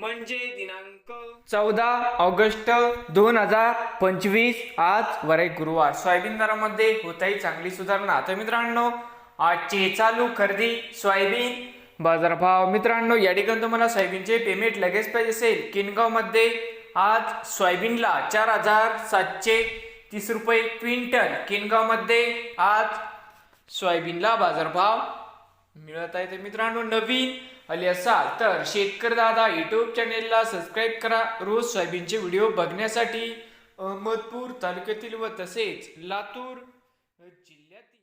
म्हणजे दिनांक चौदा ऑगस्ट दोन हजार पंचवीस आज वरे गुरुवार. सोयाबीन दरामध्ये होत आहे चांगली सुधारणा. तर मित्रांनो आजचे चालू खरेदी सोयाबीन बाजारभाव. मित्रांनो या ठिकाणी तुम्हाला सोयाबीनचे पेमेंट लगेच पाहिजे असेल. किनगावमध्ये आज सोयाबीनला चार हजार सातशे तीस रुपये क्विंटल. किनगावमध्ये आज सोयाबीनला बाजारभाव मिळत आहे. तर मित्रांनो नवीन आले असाल तर शेतकरी दादा युट्यूब चॅनेलला सबस्क्राईब करा. रोज सोयाबीनचे व्हिडिओ बघण्यासाठी अहमदपूर तालुक्यातील व तसेच लातूर जिल्ह्यातील